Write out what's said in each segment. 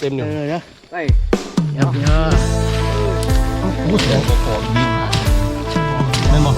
เต็มอยู่เออเนาะไปเดี๋ยวเดี๋ยวโอ้เสียงกรอบๆดีมากแม่นบ่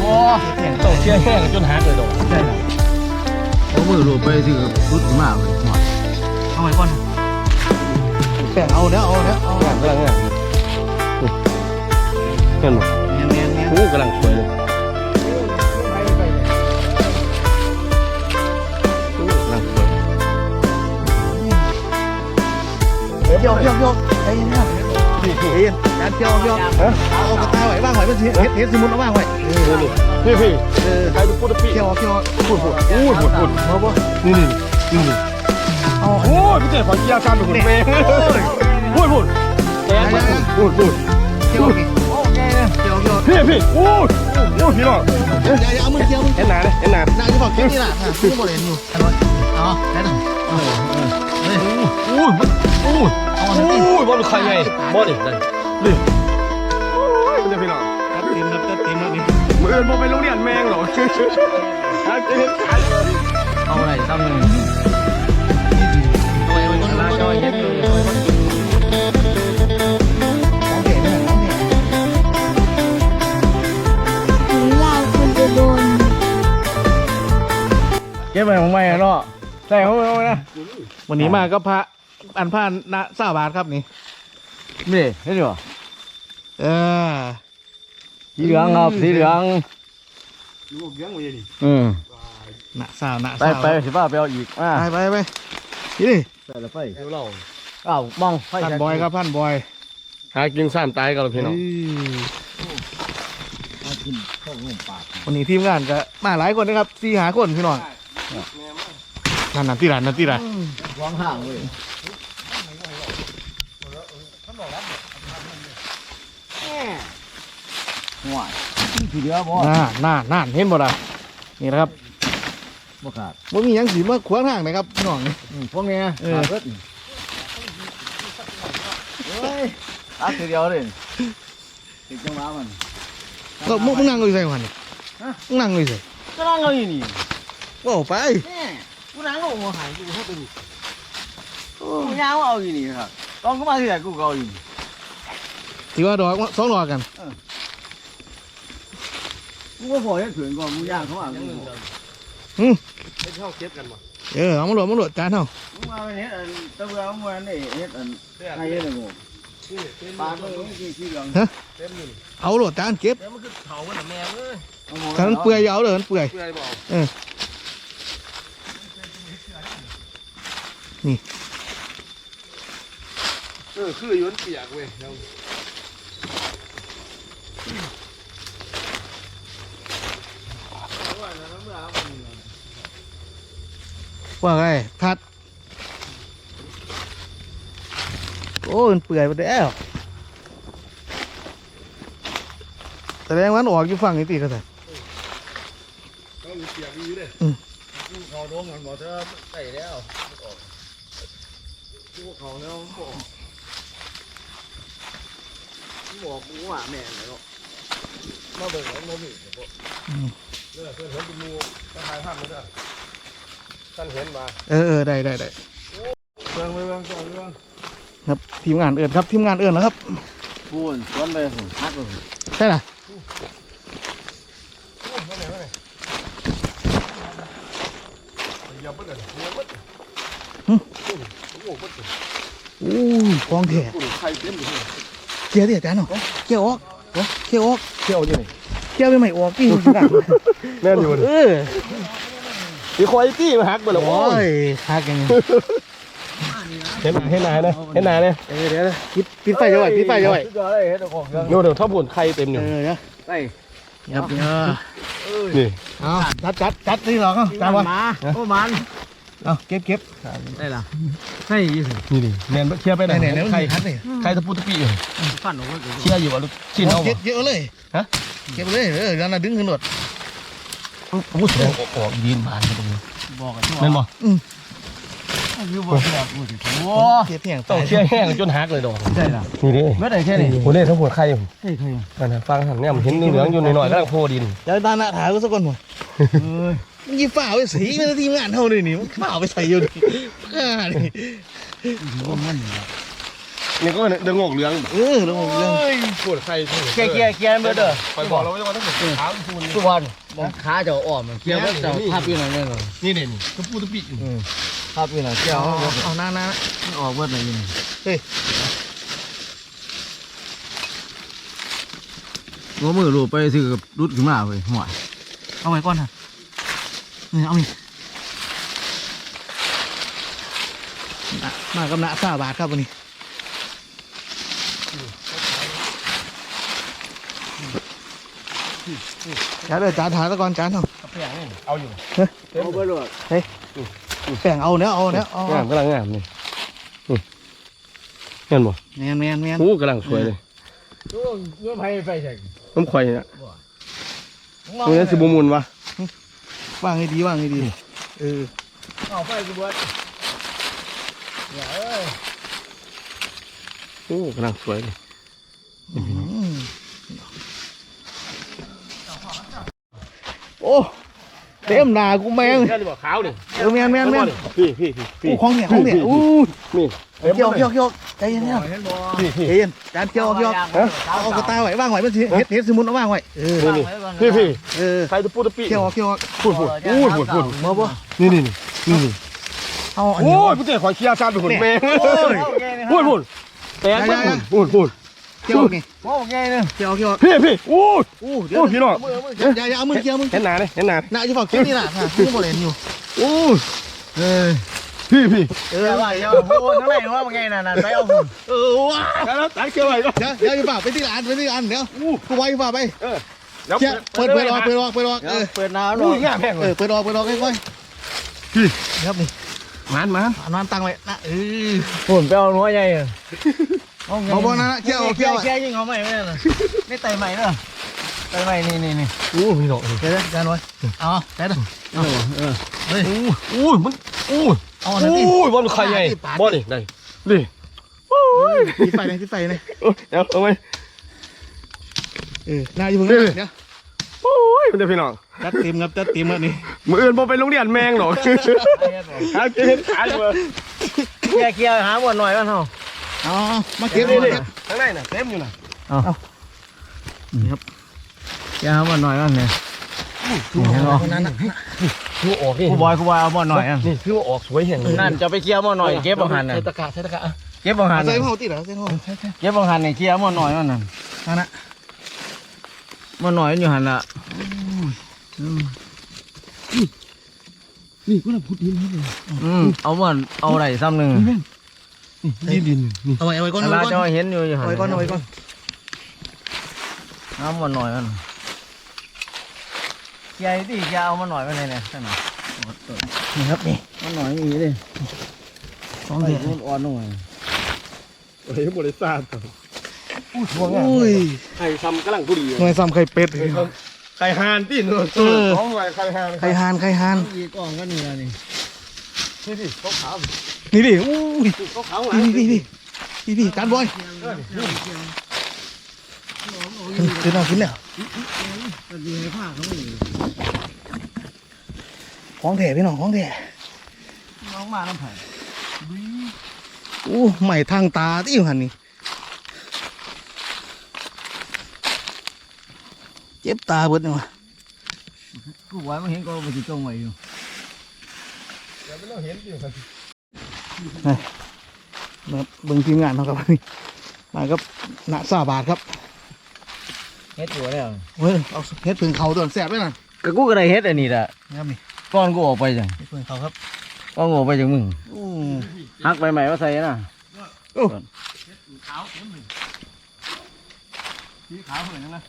โอ้เห็นต้องเชี่ยแห้งจนหักเลยดอกได้ละเอามือลูบไปสิครับรุดมากเลยหมดเอาไว้ก่อนแป้งเอาแล้วเอาแล้วเอางานกำลังงานเห็นบ่เงี้ยเงี้ยเงี้ยโอ้กำลังสวยเลย โยกโยกโยกไอ้เนี่ยนี่เห็นการเที่ยวโยกฮะเอากระตาไว้บ้างไว้เป็นเห็ดเห็ดสมุนเอาบ้างไว้นี่พี่เออใครจะพูดตะปี้เที่ย วเที่ยวพูดพูดพูดพูดพูดเอาบ่นี่นี่นี่นี่เอาโอ้ยอเกียร์การเป็นคนเมย์พูดพูดแกพูดพูดเที่ยวนี่โอเคนะเที่ยวเที่ยวพี่พี่พูดพูดพี่น้องอย่าอย่าเป็นหนาเลยเห็นหนาน่าจะบอกแค่นี้แหละค่ะพี่โมเดลอยู่อันนี้อ๋อแค่นั้นเออเออเฮ้ยโอ้ยมันโอ้ยเออบอลใครไงบอลดินั่นนี่โอ้ยมันจะพี่น้องตัดเต็มครับตัดเต็มแล้วนี่มืออื่นบอไปโรงเรียนแมงหรอฮะเจ๊ขายเลยเอาอะไรตั้งเลยตัวเองมันก็จอยเย็นเลยของเด็กเนี่ยของเด็กหรือเราควโดนเก็บไปของไม่เนาะใส่ของไม่นะวันนี้มาก็พระ อันพระนะสาบาทครับนี่นี่เห็นบ่เออสีเหลืองครับสีเหลืองลูกเลี้ยงไว้ดิอืมนะสาวนะไปสาวไปสิบ้าไปเอาอีกอ่าไปไปไปนี่ใส่ละไฟเดี๋ยวเราอ้าวมองไฟพันบอยครับพันบอยหากินซ้ำตายกันเลยพี่น้องมากินข้าวงมปากวันนี้ทีมงานก็มาหลายคนนะครับสี่หาคนพี่น้อง นั่นนั่นที่ร้านนั่นที่ร้านวางห่างเลยห่วยทีเดียวบ่น่าน่าน่าเห็นบ่ล่ะนี่นะครับบ่ขาดบ่มีหยังสีมาขวางทางนะครับพี่น้องนี่อืมพวกเนี้ยเออขาดเบิดเฮ้ยอัดทีเดียวเลยติดจังหวะมันก็มึงมึงนั่งอยู่ใส่วันนี่มึงนั่งอยู่ใส่ก็นั่งเอาอยู่นี่โอ้ไปแม่ กูนั่งเอาหัวหายกูเข้าไปดูกูยาวเอาอยู่นี่ครับตอนกูมาที่ไหนกูก็เอาอยู่นี่ถือว่าดอกสองดอกกันกูก็พอให้ถึงก่อนกูย่างเขาอะกูบอกไม่ชอบเก็บกันมาเออเอามาโหลดมาโหลดจานเฮากูมาเป็นเฮ็ดอันตะเวาเมื่อนี่เฮ็ดอันใครเฮ็ดอันงูปลาตัวนี้คือขี้เหลืองเต็มอยู่เอาโหลดจานเก็บแล้วมันคือเผากันนะแม่เอ้ยเอาหมดถ้ามันเปื่อยอย่าเอาเลยมันเปื่อยเปื่อยบอกเออ นี่เออคือย้อนเปียกเว้ยเราว่าไงทัด โอ้มันเปื่อยไปแล้วแสดงว่ามันออกอยู่ฝั่งนี้ตีก็ได้ต้องเปียกอยู่เลยอืมเขาโดนกันหมดเถอะใส่แล้วพว กเขาแล้วบอกบอกกูว่าแม่เลยเนาะมาเบิ่งแล้วโนมิเดี๋ยพวกเลือดเพื่อนเห็นเป็นมูกระทายภาพมันด้วยท่านเห็นมาเออเออได้ได้ได้เบิ่องเบิ่งก่อนเบิ่องครับทีมงานเอิญครับทีมงานเอิญแล้วครับพูนสวนไปผมฮักเลยใช่ล่ะมาไหมอย่าเบิ่งเลยอย่าเบิ่งโอ้โหเบิ่ง อู้ฟองแท้กูไข่เต็มอยู่เกี่ยวดิอาจารย์เนาะเกี่ยวออกเกี่ยวออกเที่ยวอยู่นี่เกี่ยวไปใหม่ออกกี่คนกันแม่นอยู่เออมีควายตี้มาฮักไปเลยโอ้โอ้ยยฮักยังไงเห็นเห็นไหนนะเห็นไหนเนี่ยเออเดี๋ยวนะปิดปิดไฟจะไหวปิดไฟจะไหวสุดยอดเลยเฮ็ดเอาของเครื่องดูเดี๋ยวถ้าบุญไข่เต็มอเอยู่อเดี๋ยวไปครับเออนี่เอาจัดจัดจัดนี่หรอกเอาจัดวะมาโอ้มัน เอาเก็บเก็บได้ล่ะใช่ยี่สินี่ดิแมนเคลียร์ไปไหนไหนไหนไหนไข่คัดนี่ไข่ตะปูตะปีอยู่ฟันออกมาเกิดเคลียร์อยู่อะลูกชิ้นเอาเก็บเก็บเอาเลยฮะเก็บเลยเออแล้วน่ะดึงขึ้นรถอู้แสดงออกออกดีนบานตรงนี้บอกกันแม่นบ่คือบอกแบบกูสิโอ้เก็บเพียงต้องเคลียร์แห้งจนหักเลยดอกใช่ล่ะนี่ดิเมื่อไหร่แค่นี้โอ้เล่ทั้งหัวไข่เฮ้ยเคยนั่นนะฟังหันเนี่ยมันเห็นเหลืองๆอยู่หน่อยๆกำลังโพดินเดี๋ยวตาหน้าถ่ายกูสักคนหมดเอ้ ยมึงยี่ฝ่าไปสีมันทีมงานเท่าเลยนี่มึงฝ่าไปใส่อยู่ดิอ่านี่นี่ก็เดืองงอกเหลืองเออแล้วมึงเรื่องเฮ้ยปวดใครเคลียร์เคลียร์เคลียร์เบอร์เด้อคอยบอกเราไว้ว่าต้องเป็นขาวทุนทุกวันมองขาจะอ้อมเคลียร์ว่าจะภาพอยู่ไหนเนี่ยเหรอนี่เด่นก็พูดตะปิภาพอยู่ไหนเคลียร์เอาเอาเอาหน้าหน้าออกเบิดไหนอยู่เฮ้ยหัวมือรูปไปซื้อกับรุดขึ้นมาเว้ยหัวเอาไว้ก่อนนะนี่ เอานี่อะมากับหน้าซาบาทครับวันนี้จานเดี๋ยวจานถามตะก่อนจานเอาเอาอยู่เอาเบิดเลยแป้งเอาเนี้ยเอาเนี้ยเอางามกำลังงามนี่เห็นบ่แมนแมนแมนโอ้กำลังสวยเลยตัวเงื่อนไผไปใช่น้ำข่อยเนี่ยตรงนี้สิบมุนวะ ว่างให้ดีว่างให้ดี เออเอาไปกูเบิดอย่าเอ้ยโอ้กำลังสวยเลยอืมโอ้ เต็มหนากูแมงแค่นี้บ่ขาวนี่เออแมนแมนแมนพี่พี่พี่พี่โอ้ของเนี่ยของเนี่ยอู้นี่เกี่ยวเกี่ยวเกี่ยวใจเย็นเนี่ยเห็นบ่พี่พี่ใจเย็นจานเกี่ยวเกี่ยวเอาเอากระตาไว้ว่างไว้มันสิเฮ็ดเฮ็ดสมุนเอาว่างไว้เออนี่นี่พี่พี่เออใครจะพูดตะปิเกี่ยวเกี่ยวพูดพูดพูดพูดพูดมาบ่นี่นี่นี่นี่เอาอันโอ้นี้ยพี่เจ้ขอเคลียร์ชาติเป็นคนแม่งโอ้ยพูดพูดแต่พูดพูดพูดเกี่ยวนี่โอ้ไงเนี่ยเกี่ยวเกี่ยวพี่พี่โอ้ยอู้โอ้ยพี่น้องมือมืออย่าอย่าเอามือเกี่ยวมือเห็นหนาเลยเห็นหนาน่าจะบอกเกี่ยวนี่น่ะค่ะกูบ่เล่นอยู่โอ้ยเออพี่พี่เออเดี๋ยวว่าเดี๋ยวโอ้ทั้งไหนว่าไงน่ะน่ะไปเอาหุ่นเออว้าแล้วตัดเกี่ยวอะไรก็เดี๋ยวเดี๋ยวอย่าฝ่าไปที่ร้านไปที่ร้านเดี๋ยวกูไว้ฝ่าไปเดี๋ยวเชี่ยเปิดเปิดออกเปิดออกเปิดออกเออเปิดน้ำหน่อุ้อยยงามแพงเลเอยอเปิดออกเปิดออกค่อยๆพี่ครับนี่มันมันเอานอนตั้งไว้นะเออหุ่นไปเอาหัวใหญ่อะ เอาบ่นะเกี่ยวเกี่ยวเกี่ยวยิงเขาใหม่ไม่ได้น่ะนี่ไตใหม่เด้อไตใหม่นี่นี่นี่โอ้ยพี่น้องเดี๋ยวจานไว้เอาได้เด้อเออเออเฮ้ยโอ้ยมันโอ้ยเอาอันนั้นโอ้ดิยบอลใครไงบอลนี่ได้ดิปิดไฟเลยปิดไฟเลยเดี๋ยวเอาไว้เออน่าอยู่เพิ่งเดี๋ยวโอ้ยมันจะพี่น้องจัดเต็มครับจัดเต็มแล้วนี่มืออื่นผมไปโรงเรียนแมงหรอกหาเก็บขาอยู่เกี่ยวเกี่ยวหาบ่หน่อยกันเฮา เอามาเก็บนี่เลยนี่ข้างในน่ะเต็มอยู่น่ะเกี่ยวหาบ่หน่อยกันเนี่ยนั้นน่ะคือออกนี่กูบอยกูบอยเอาบ่หน่อยอะนี่คือออกสวยแห่งนั่นจะไปเกี่ยวบ่หน่อยเก็บบ่หันน่ะใส่ตะกร้าใส่ตะกร้าเก็บบ่หันใส่น่ะเผาติดเหรอใส่เผาเก็บบ่หันนี่เกี่ยวบ่หน่อยมันน่ะนั่นน่ะบ่หน่อยมันอยู่หันล่ะนี่ก็น่ะพุดดินนี่เลยอืมเอาบ่เอาได้ซ้ำหนึงนี่ ดินนี่เอาไว้เอาไว้ก่อนเวเอาลาไว้จะก่อนเห็นอยู่อยู่หัเอานไว้ก่อนเอาไว้ก่อนน้ำบ่หน่อยมันเกี่ยวดิเกี่ยวเอามาหน่อยมันเลยเนี่ยนั่นน่ะนี่ครับนี่มันหน่อยมีเลยสองไอ้เดือนมันอ่อนหน่อยเฮ้ยบริษัทอุ้ยไข่ทำกำลังผู้ดีหน่วยซ้ำไข่เป็ดไข่หานตีนเนอะเออของไข่ไข่หานไข่หานไข่หานอีกล่องก็นี่แล้วนี่นี่ดิขาวขาว นี่ดิอุ้ยขาวขาวหลังนี่นี่นี่นี่นี่จานบอยขึ้นเอาขึ้นแล้วมันดีในภาคเขาไม่ของแท้พี่น้องของแท้น้องมาน้ำไผ่อู้ใหม่ทางตาที่อยู่หันนี่เจ็บตาเบิดนี่วะกูไว้มันเห็นก็ไปติดตรงไว้อยู่เดี๋ยวไม่ต้องเห็นดิ มาเบิ่งทีมงานเขาครับนี่มากับหนาซาบาทครับเฮ็ดตัวแล้วเฮ้ยเอาเฮ็ดผึ่งเขาตัวแสบด้วยนะก็กูก็ได้เฮ็ดอันนี้แหละครับนี่ก่อนกูออกไปจังเฮ็ดผึ่งเขาครับก่อนกูออกไปจากมึงอู้หักไปใหม่ว่าใส่น่ะสีขาวเหมือนกันนะ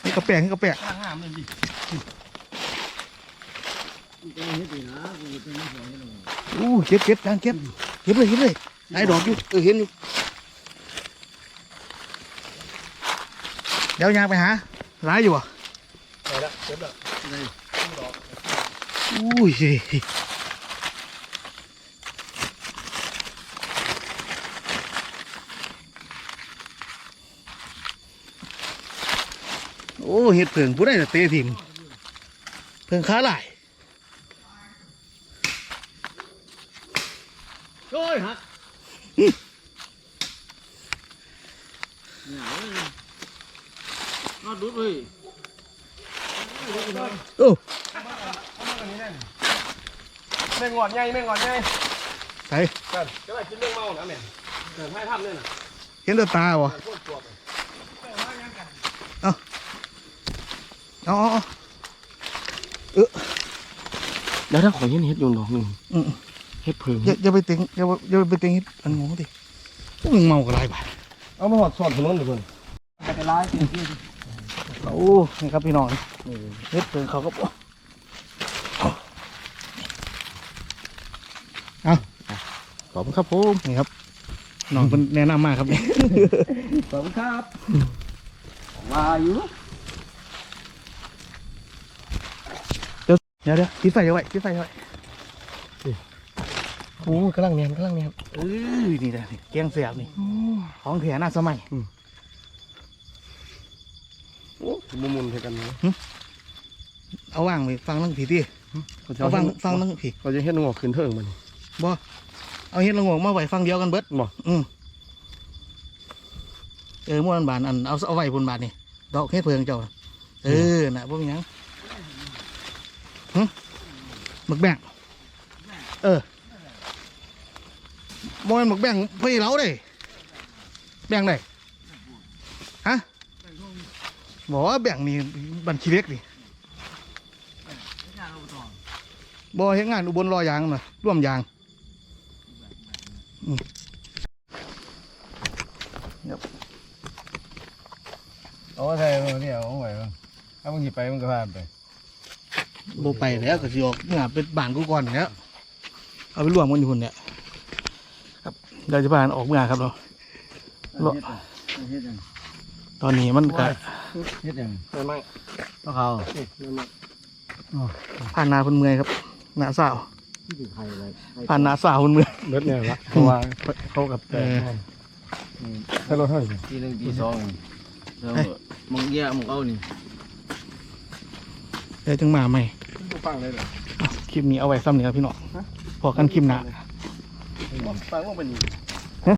ให้กระแปงให้กระแปงข้างห้ามเลยดิ อู้เก็บเก็บจานเก็บเก็บเลยเก็บเลยไอ้ดอกอยู่เออเห็นอยู่เดี๋ยวยางไปหาร้ายอยู่อะไปละเก็บละอุ้ยโอ้เห็ดเผิงผู้ใดน่ะเตะทิมเผิงขาหลาย โอ้ยฮักเนี่ยเว้ยนอดดุดเฮ้ย โอ้ แม่งงอดใหญ่แม่งงอดใหญ่ใส่กันก็ได้กินเรื่องเมานะแม่เดินให้ทำเนี่ยนะเห็นแตัวตาบ่โคตรปวดเอาเอาเอาแล้วถ้าของยันเฮ็ดอยู่ดอกหนึ่งอืมเฮ็ดเพิงอย่าอย่าไปเต็งอย่าอย่าไปเต็งอันงงดิพวกมึงเมากันไรบ่าเอามาหอดสอดถนนทุกคนไปกันร้ายจริงโอ้นี่ครับพี่น้องเฮ็ดเปิงเขาก็บ่เอา ขอบคุณครับผมนี่ครับน้องเป็นแนะนำมากครับนี่ขอบคุณครับมาอยู่เดี๋ยวเดี๋ยวปิดไฟเอาไว้ปิดไฟเอาไว้โอ้กำลังเนียนกำลังเนียนเออนี่แหละนี่แกงเสียบนี่ของแถหน้าสมัยโอ้มุมมุมเท่กันนะเอาว่างไปฟังนั่งผีดิเอาฟังฟังนั่งผีเขาจะเฮ็ดงอกขึ้นเทิงมันบ่ เอาเฮ็ดละโงงมาไว้ฟังเดียวกันเบิดบ่อืมเออม่วนบานอันเอาเอาไว้บนบานนี่ดอกเฮ็ดเพิงเจ้าน่ะเออน่ะบ่มีหยังหึหมึกแบ่งเออบ่แม่นหมึกแบ่งพี่เราเด้แบ่งได้ฮะบอกว่าแบ่งนี่บัญชีเล็กนี่บ่เฮ็ดงานอุบลรอยางน่ะร่วมยาง เอาใช่เนี่ยเอาไว้ถ้ามึงหยิบไปมึงก็พาไปโบไปแล้วก็สิออกเนี่ยเป็นบ้านกูก่อนแล้วเอาไปรวมกันอยู่คนเนี่ยครับเดี๋ยวจะพากันออกเมื่อครับเราเฮ็ดยังตอนนี้มันก็เฮ็ดยังไม่ไม่พวกเขาผ่านนาคนเมือยครับหนาสาว ที่ถือใครเลยผ่านนาสาวคนเมือยเบิดเนี่ยละเพราะว่าเขากับแต่เออถ้ารถเท่าไหร่ที่หนึ่งที่สองแล้วมึงเยี่ยมึงเอานี่เดี๋ยวจึงมาใหม่ฟังเลยเหรอคลิปนี้เอาไว้ซ้ำเนี่ยครับพี่น้องพอกันคลิปหน้าฟังว่าเป็น